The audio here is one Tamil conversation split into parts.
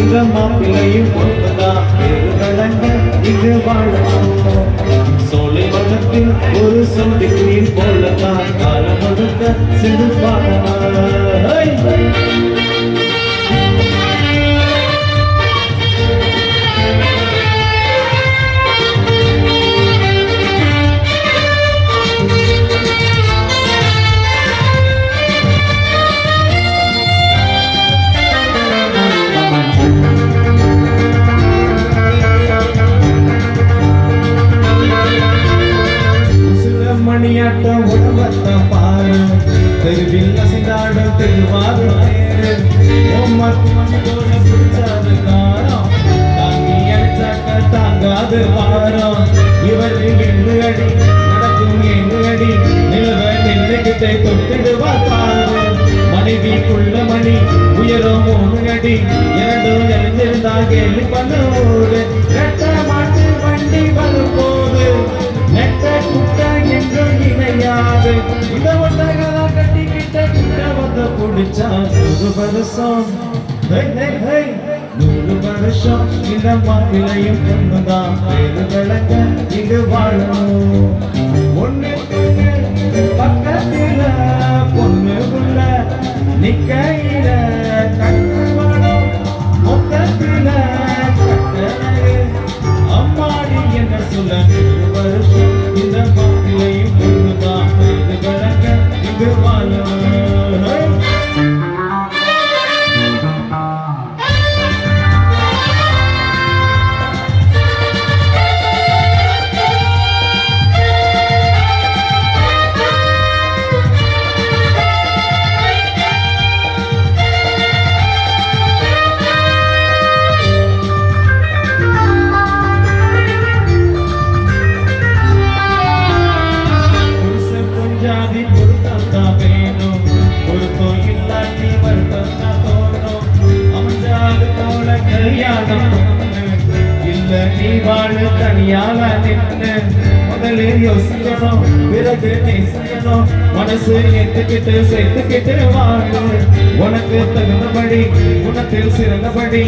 இந்த மாப்பிள்ளையும் ஒன்றுதான். பேரு வழங்க இங்கு வாழணும். சோலை வனத்தில் ஒரு சொந்தி குயில் போலதான் காலம் முழுக்க சிறு பாடலாம் அசைந்தாட தெருவாறு பிடிச்சாது காரம் தாங்கி அடிச்சாக்க தாங்காது வாரம் இவரு எள்ளு அடி நடக்கும் ஏழு அடி. நிலவ நின்றுகிட்டே தொட்டுடுவா பாரு மனைவிக்குள்ள மணி உயரம் மூணு அடி. இரண்டும் எரிஞ்சிருந்தா கேள்வி பண்ணுவோம். வந்த நூறு வருஷம். நூறு வருஷம் இந்த மாநிலையும் பொண்ணுதான். பேரு விளக்க இது வாழணும் ஒண்ணு பக்கத்துல பொண்ணு உள்ள நிக்கையில கண்ணு மொத்தத்துல கட்டழகு அம்மாடி என்ன சொல்ல நூறு வருஷம் இந்த மாப்பிளையும் பொண்ணுதான். பேரு விளக்க இது வாழணும் இல்ல நீ வாழ தனியால நின்று. முதலில் யோசிக்கணும் பிறகு நீ செய்யணும் மனசு ஏத்துக்கிட்டு சேர்த்துக்கிட்டு வாழு. உனக்கு தகுந்தபடி குணத்தில் சிறந்தபடி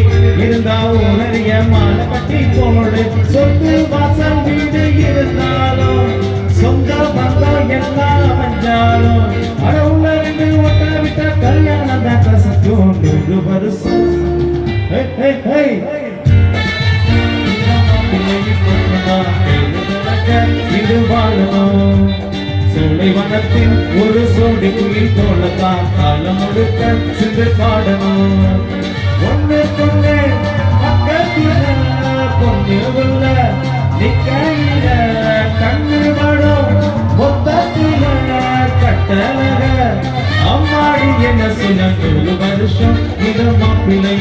இருந்தா உணரிய மாலை கட்டி போடு. சொத்து வாசல் வீடு இருந்தாலும் சொந்த பந்தம் எல்லாம் அமைஞ்சாலும் அட உள்ள ஒட்ட விட்ட கல்யாணம் தான் கசக்கும். நூறு வருஷம். Hey, hey, hey! இது வாழணும் சோலை வனத்தில் ஒரு சோடி குயில் போலத்தான் காலம் முழுக்க சிந்து பாடணும் ஒண்ணு பொண்ணு பக்கத்துல பொண்ணு உள்ள நிக்கையில கண்ணு வடும் கட்டழக அம்மாடி என்ன சொன்ன வருஷம்?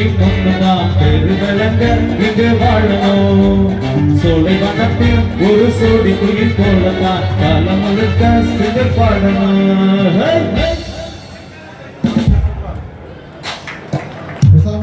இது நாம் பெரு விளங்க இங்கு வாழணும். சோலை வனத்தில் ஒரு சோடி குயில் போலதான் காலம் முழுக்க சிறு பாடணும்.